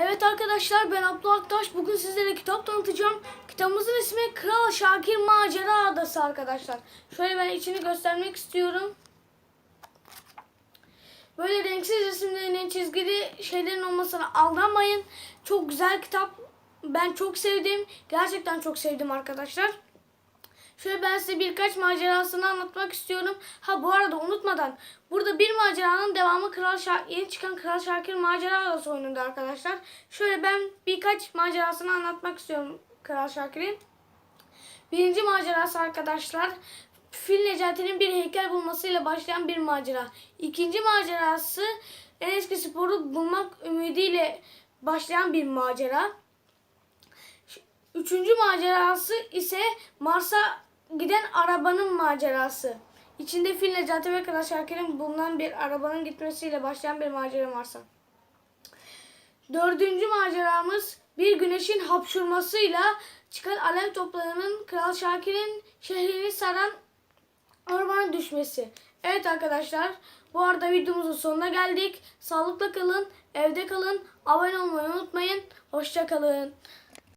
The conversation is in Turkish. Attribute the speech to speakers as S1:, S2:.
S1: Evet arkadaşlar ben Abdullah Aktaş. Bugün sizlere kitap tanıtacağım. Kitabımızın ismi Kral Şakir Macera Adası arkadaşlar. Şöyle ben içini göstermek istiyorum. Böyle renksiz resimlerinin çizgili şeylerin olmasına aldanmayın. Çok güzel kitap. Ben çok sevdim. Gerçekten çok sevdim arkadaşlar. Şöyle ben size birkaç macerasını anlatmak istiyorum. Ha bu arada unutmadan burada bir maceranın devamı Kral Şa yeni çıkan Kral Şakir Macera Adası oyununda arkadaşlar. Şöyle ben birkaç macerasını anlatmak istiyorum Kral Şakir'in. Birinci macerası arkadaşlar Fil Necati'nin bir heykel bulmasıyla başlayan bir macera. İkinci macerası en eski sporu bulmak ümidiyle başlayan bir macera. Üçüncü macerası ise Mars'a giden arabanın macerası. İçinde Fil Necati ve Kral Şakir'in bulunan bir arabanın gitmesiyle başlayan bir macera Mars'a. Dördüncü maceramız bir güneşin hapşurmasıyla çıkan alev toplarının Kral Şakir'in şehrini saran ormana düşmesi. Evet arkadaşlar bu arada videomuzun sonuna geldik. Sağlıkla kalın, evde kalın, abone olmayı unutmayın. Hoşça kalın.